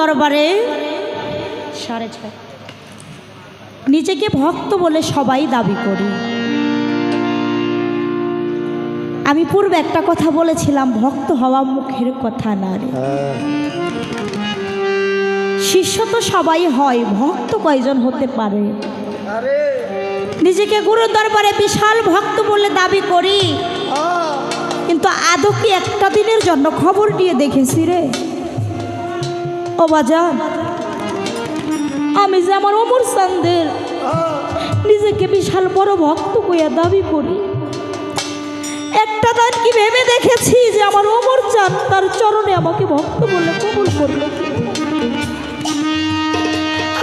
দরবারে। সাড়ে ছয়। নিজেকে ভক্ত বলে সবাই দাবি করি। আমি পূর্বে একটা কথা বলেছিলাম, ভক্ত হওয়া মুখের কথা না শিষ্য তো সবাই হয়, ভক্ত কয়জন হতে পারে? নিজেকে গুরুর দরবারে বিশাল ভক্ত বলে দাবি করি। কিন্তু আদৌ কি একটা দিনের জন্য খবর নিয়ে দেখেছি রে? ও বাজান আমি যে আমার অমর সান্দের নিজেকে বিশাল বড় ভক্ত কইয়া দাবি করি। একটা দিন কি ভেবে দেখেছি যে আমার অমর চান তার চরণে আমাকে ভক্ত বলে কবুল করল।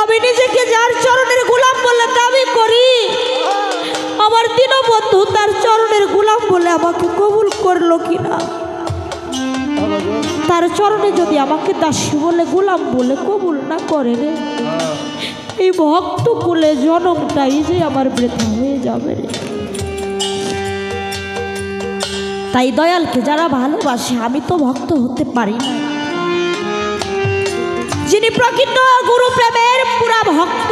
আমি নিজেকে যার চরণের গোলাম বলে দাবি করি, আমার দীনবন্ধু তার চরণের গোলাম বলে আমাকে কবুল করল কিনা। তার চরণে যদি আমাকে দাসী বলে, গোলাম বলে কবুল না করে রে। এই ভক্ত কুলে জনমটাই যে আমার বৃথা হয়ে যাবে রে। তাই দয়ালকে যারা ভালোবাসে, আমি তো ভক্ত হতে পারি না। যিনি প্রকৃত গুরু প্রেমের পুরা ভক্ত,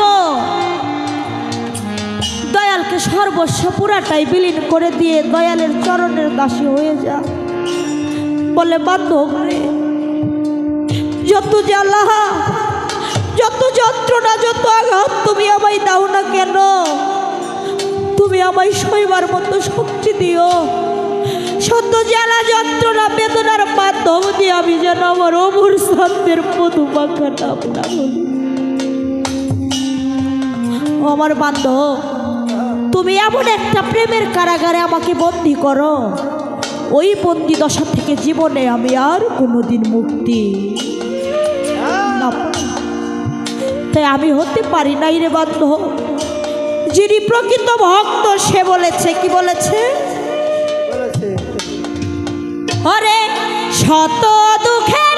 দয়ালকে সর্বস্ব পুরাটাই বিলীন করে দিয়ে দয়ালের চরণের দাসী হয়ে যা। বলে বান্ধব রে যত জ্বালা যত যন্ত্রণা, যত আঘাত তুমি আমায় দাও না কেন? তুমি আমায় সইবার মতো শক্তি দিও। সত্য জ্বালা, যন্ত্রণা, বেদনার মাধ্যম দিয়ে আমি যেন আমার অমর সত্যের মধু নাম বলি আমার বান্ধব, তুমি এমন একটা প্রেমের কারাগারে আমাকে বন্দি করো। ওই বন্দি দশা থেকে জীবনে আমি আর কোনোদিন মুক্তি তাই আমি হতে পারি নাই রে বাধ্য। যিনি প্রকৃত ভক্ত সে বলেছে কি বলেছে। হরে শত দুঃখের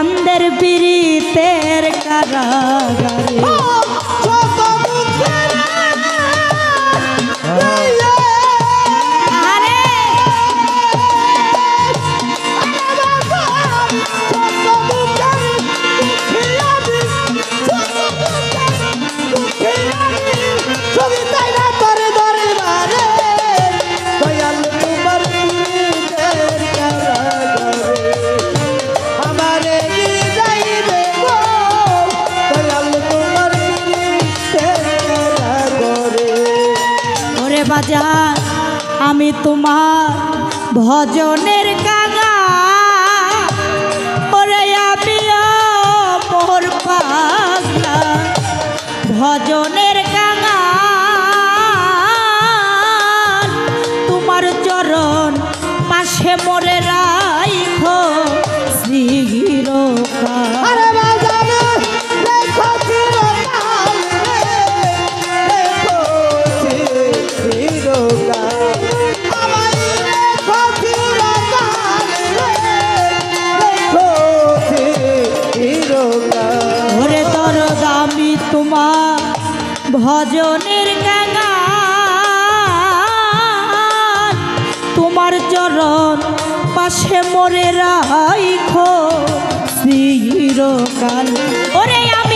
চান্দের পীড়িতের কারাগারে। পাশে মোরে রাইখো শ্রীরকা তোমার ভজনের গাঙা তোমার চরণ পাশে মরে রাইখো চিরকাল। ওরে আমি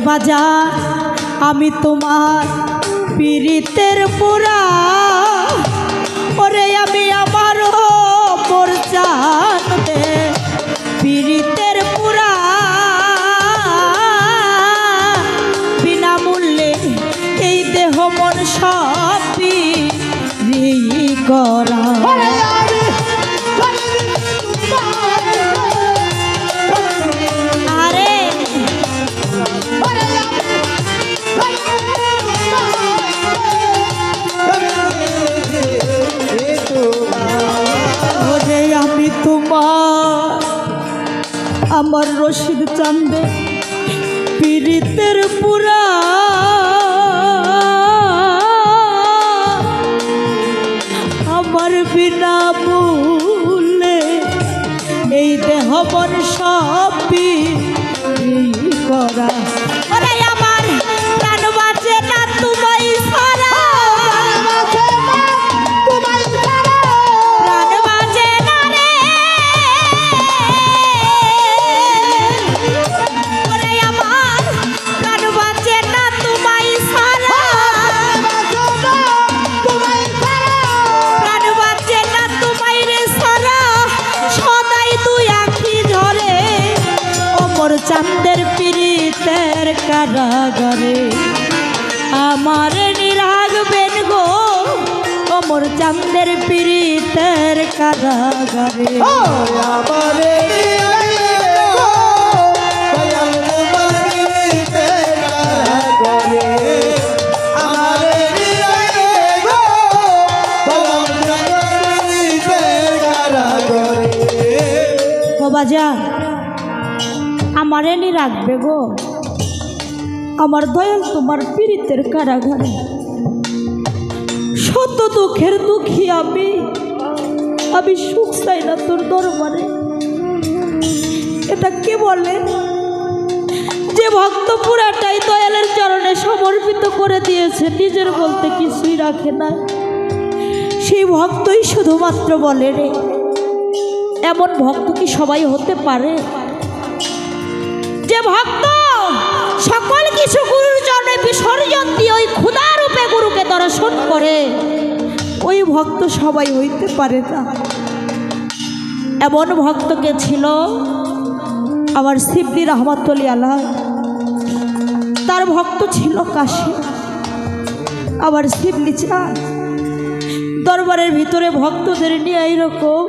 বাজা আমি তোমার পীড়িতের পুরা অমর চান্দের পীড়িতের কারাগারে। আমার কারাগারে আমার এনে রাখবে গো। আমার দয়াল তোমার পীড়িতের কারাগারে। দুঃখের দুঃখী আমি। আমি সুখ চাই না তোর দরবারে। এটা কে বলে? যে ভক্ত পুরাটাই দয়ালের চরণে সমর্পিত করে দিয়েছে, নিজের বলতে কিছুই রাখে না। সেই ভক্তই শুধুমাত্র বলে রে, এমন ভক্ত কি সবাই হতে পারে? যে ভক্ত সকল কিছু গুরুর চরণে বিসর্জন দিয়ে ওই ক্ষুধা রূপে গুরুকে দর্শন করে ভক্ত সবাই হইতে পারে না। এমন ভক্তকে ছিল আমার শিবলি রহমতলি আল্লাহ তার ভক্ত ছিল কাশি। আবার শিবলি চাঁদ দরবারের ভিতরে ভক্তদের নিয়ে এইরকম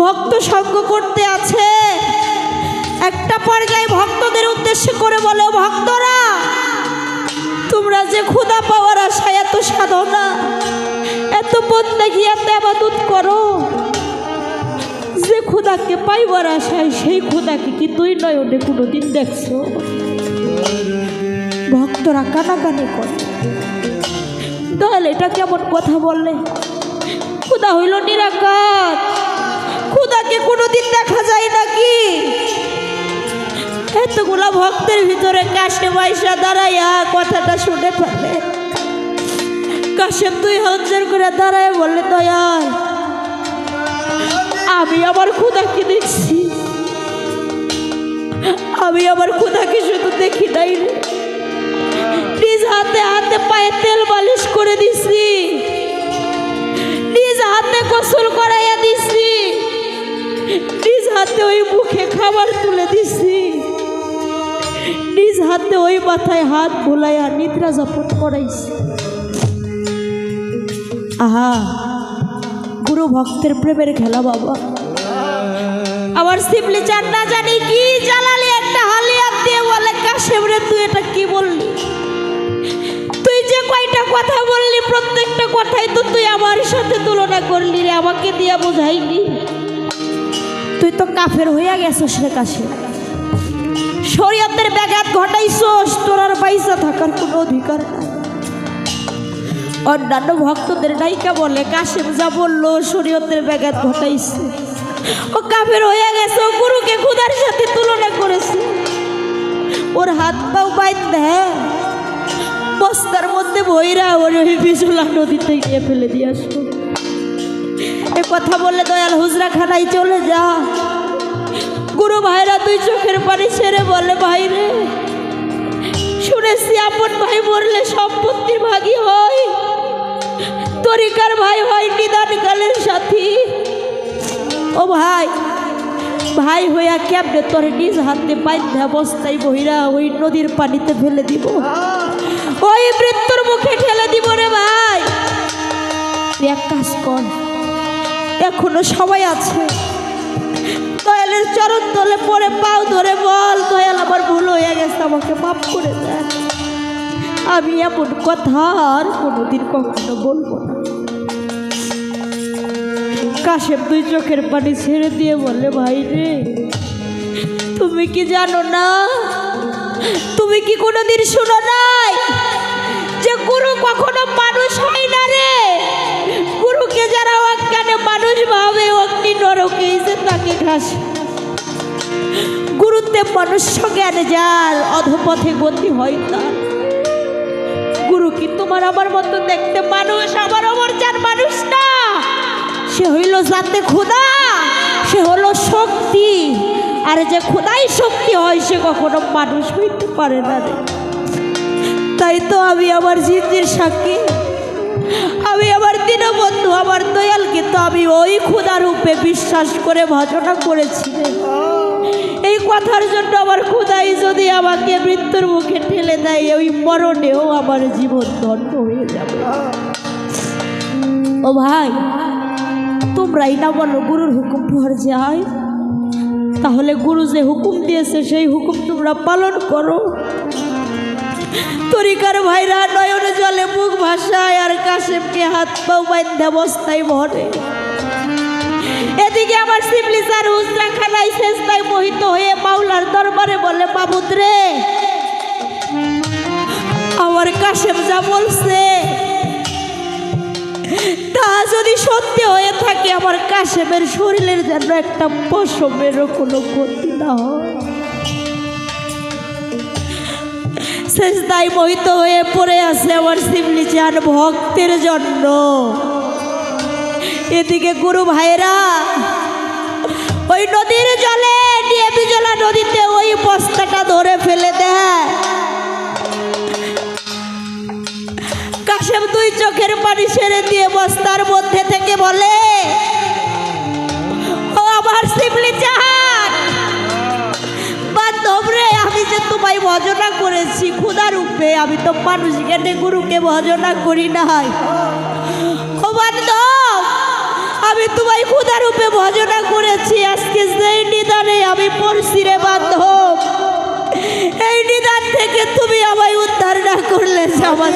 ভক্ত সঙ্গ করতে আছে। একটা পর্যায়ে ভক্তদের উদ্দেশ্য করে বলে ভক্তরা তোমরা যে ক্ষুধা পাওয়ার আশায় এত সাধনা, এত বন্দী এত আবাদত করো, যে ক্ষুধাকে পাইবার আশায় সেই ক্ষুদাকে কি তুই নয় নয়নে কোনোদিন দেখছ? ভক্তরা কানাকানি করে। দয়াল, এটা কেমন কথা বললে? ক্ষুদা হইল নিরাকার। ক্ষুধাকে কোনোদিন দেখা যায় নাকি এতগুলা ভক্তের ভিতরে কাশে পয়সা দাঁড়াইয়া কথাটা শুনে ফেলে। কাশেম তুই হজ্জার করে দাঁড়ায় বললে, দয়াল, আমি আমার ক্ষুধাকে দেখছি। আমি আমার ক্ষুধাকে শুধু দেখি নাই নিজ হাতে হাতে পায়ে তেল মালিশ করে দিছি। নিজ হাতে গোসল করাইয়া দিছি। নিজ হাতে ওই মুখে খাবার তুলে দিছি। নিজ হাতে ওই মাথায় হাত বুলাইয়া নিদ্রা যাপন করাইছি। আহা, গুরু ভক্তের প্রেমের খেলা বাবা। আবার শিবলি চান না জানি কি জ্বালালি, একটা হালিয়াত দিয়ে বলে, কাশেম রে, তুই এটা কি বললি? তুই যে কয়টা কথা বললি, প্রত্যেকটা কথাই তো তুই আমার সাথে তুলনা করলি রে, আমাকে দিয়া বোঝাইলি। তুই তো কাফের হইয়া গেছিস রে, কাশেম। শরীয়তের ব্যাঘাত ঘটাইছস তোর আর পয়সা থাকার কোনো অধিকার নাই। অন্যান্য ভক্তদের নায়িকা বলে, কাশেম যা বলল, শরীয়তের ব্যাঘাত ঘটাইছে। ও কাফের হয়ে গেছে, ও গুরুকে খুদার সাথে তুলনা করেছে। ওর হাত পাও বাইন্ধে বস্তার মধ্যে বইরা ওর ওই বিজুলা নদীতে গিয়ে ফেলে দিয়ে আসো এ কথা বললে দয়াল হুজরা খানায় চলে যা। গুরু ভাইরা তুই চোখের পানি ছেড়ে বলে, ভাই রে, শুনেছি আপন ভাই মরলে সম্পত্তির ভাগী হয়। তরিকার ভাই হয় নিদান কালের সাথী। ও ভাই ভাই হইয়া কেমনে তোর নিজ হাতে বাইন্ধে অবস্থায় বহিরা ওই নদীর পানিতে ফেলে দিব? ওই মৃত্যুর মুখে ঠেলে দিব রে ভাই। এক কাজ কর, এখনও সবাই আছে। দয়ালের চরণ তলে পরে পাও ধরে বল, দয়াল আমার ভুল হয়ে গেছে, আমাকে মাফ করে দেন আমি এমন কথা আর কোনোদিন কখনো বলব না। কাশেম দুই চোখের পানি ছেড়ে দিয়ে বলে, ভাই রে, তুমি কি জানো না? তুমি কি কোনোদিন শুনো নাই যে গুরু কখনো মানুষ হয় না রে? গুরুকে যারা অজ্ঞানে মানুষ ভাবে, অগ্নি নরকে তাকে ঘাস গুরুতে মনুষ্য জ্ঞানে যার অধপথে গতি হয় তার। গুরু কি তোমার আমার মতো দেখতে মানুষ? আমার আমার যার মানুষ না। সে হইল জাতে খোদা সে হলো শক্তি। আর যে খোদাই শক্তি হয়, সে কখনো মানুষ হইতে পারে না তাই তো আমি আমার জিন্দির সাক্ষী। আমি আমার দীনবন্ধু, আমার দয়ালকে তো আমি ওই ক্ষুদা রূপে বিশ্বাস করে ভজনা করেছি। কথার জন্য আমার ক্ষুদাই যদি আমাকে মৃত্যুর মুখে ঠেলে দেয়, ওই মরণেও আমার জীবন ধন্য হয়ে যাবে। ও ভাই, তোমরাই না বলো গুরুর হুকুম পর যায় তাহলে গুরু যে হুকুম দিয়েছে, সেই হুকুম তোমরা পালন করো। তরিকার ভাইরা নয়নে জলে মুখ ভাসায় আর কাশেমকে হাত পাও বান্ধে ভরে আমার শিবলি স্যার হুজরা খানায় শেষটায় মোহিত হয়ে মাওলার দরবারে বলে মাবুদ রে, আমার কাশেম যা বলছে, তা যদি সত্যি হয়ে থাকে, আমার কাশেমের শরীরের যেন একটা পশমেরও কোনো ক্ষতি না হয়। শেষদায় মোহিত হয়ে পড়ে আছে আমার শিবলি চান ভক্তের জন্য। এদিকে গুরু ভাইরা ওই নদীর জলে বিজলা নদীতে ওই বস্তাটা ধরে ফেলে দেয় কাশেম দুই চোখের পানি সেরে দিয়ে বস্তার মধ্যে থেকে বলে, ও আমার শিবলি চাহান বান্ধব রে, আমি যে তোমায় ভজনা করেছি ক্ষুদা রূপে আমি তো মানুষ জ্ঞানে গুরুকে ভজনা করি নাই। ও আমি তোমায় ক্ষুদা রূপে ভজনা করেছি, আজকে যেই নিদানে আমি পড়ছি রে বান্ধব, এই নিদান থেকে তুমি আমায় উদ্ধার না করলে আমার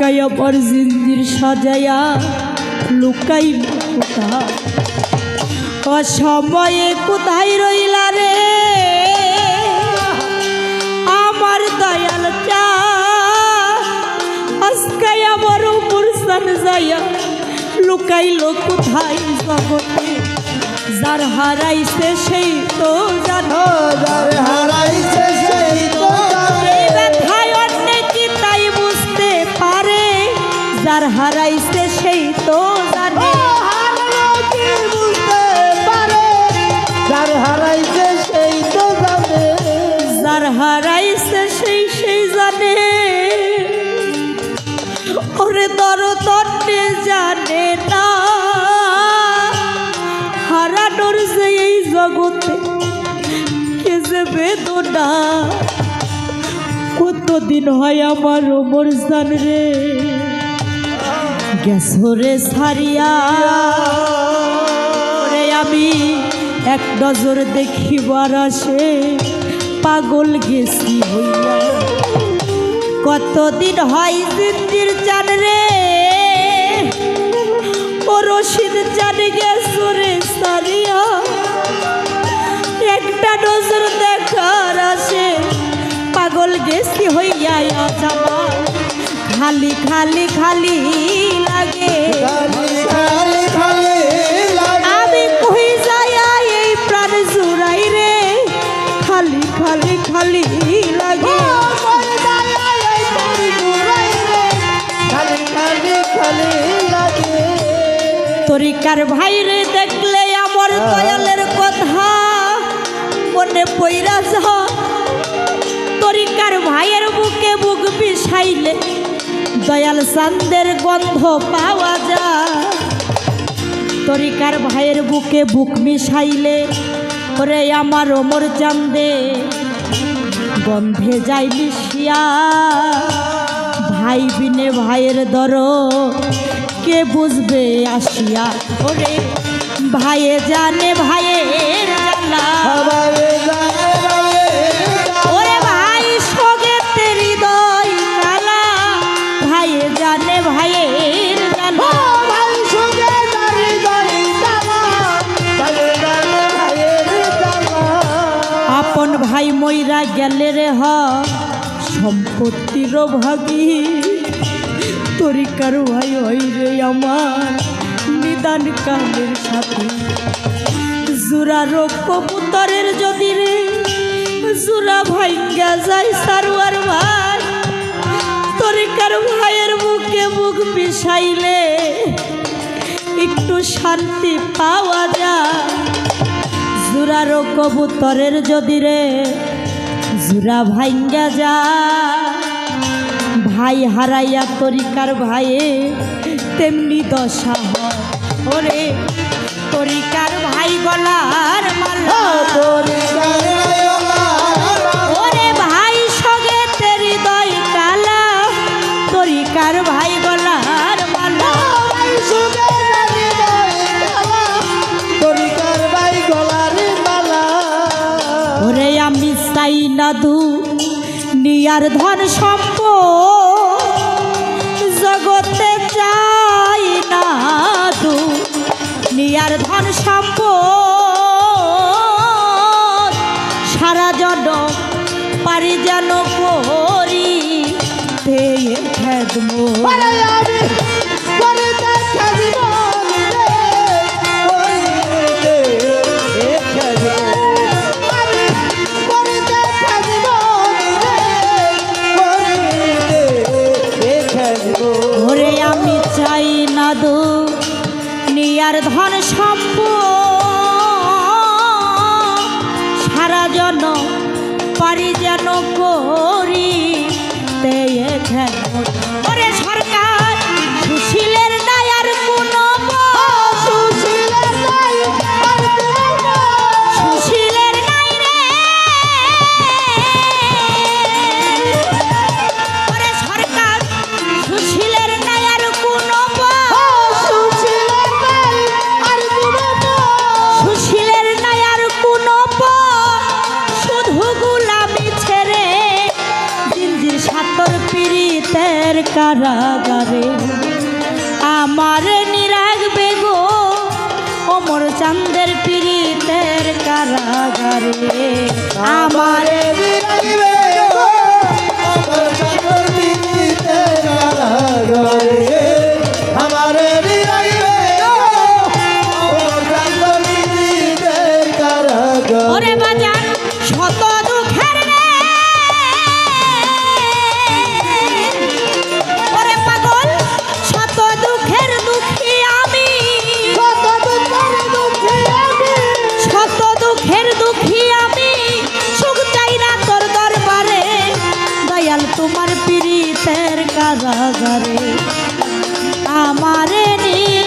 আজকাই আমার জিন্দির সাজায়া লুকাই অসময়ে কোথায় রইলা রে? আমার দয়াল চা আজকাই আমার বর্ষান যাইয়া লুকাইল কোথায় জগতে? যার হারাইছে সেই তো জানো, যার হারাইছে যার হারাইছে সেই তো জানে? যার হারাইছে সেই তো জানে। যার হারাইছে সেই সেই জানে। ওরে দর তন্নে জানে না। হারানোর যে এই জগতে কে যে বেদনা। কতদিন হয় আমার ওমর জান রে? গ্যাসরে সারিয়া ওরে আমি এক নজর দেখিবার আসে, পাগল গেছি হইয়া। কতদিন হয় জিন্দির চান রে, ও রশিদ চান গেছরে সারিয়া একটা নজর দেখার আসে, পাগল গেছি হইয়া আমার খালি খালি খালি লাগে। খালি খালি আমি কই যাই এই প্রাণ জুড়াই রে? খালি খালি খালি লাগে। তরিকার ভাইরে দেখলে আমার দয়ালের কথা? মনে পইরা যা। তরিকার ভাইয়ের বুকে বুক বিষাইলে দয়াল চান্দের গন্ধ পাওয়া যায়। তরিকার ভাইয়ের বুকে বুক মিশাইলে, ওরে আমার ওমর চান্দে গন্ধে যাই মিশিয়া। ভাই বিনে ভাইয়ের দর, কে বুঝবে আসিয়া? ওরে ভাইয়ে জানে ভাইয়ের জানে ভাই মইরা গেলে রে হ সম্পত্তির ভাগী। তরিকার ভাই হই রে আমার নিদান কালের সাথে। জোড়া রোগ কবুতরের যদি রে জোড়া ভাইঙ্গা যায় সারুয়ার ভাই। তরিকার ভাইয়ের মুখে মুখ বিষাইলে একটু শান্তি পাওয়া যায়। জুরারো কবুতরের যদি রে জুরা ভাইঙ্গা যা। ভাই হারাইয়া তরিকার ভাইয়ে তেমনি দশা হয়। ওরে তরিকার ভাই গলার মালা। চাই না দু নিয়ার ধন সম্প পীড়িতের কারাগারে। আমার নিরাগবে গো অমর চান্দের পীড়িতের কারাগারে। আমার বিরাইবে গো চাকর বিদিতে কারাগারে। তোমার পীড়িতের কারাগারে আমারে নিরা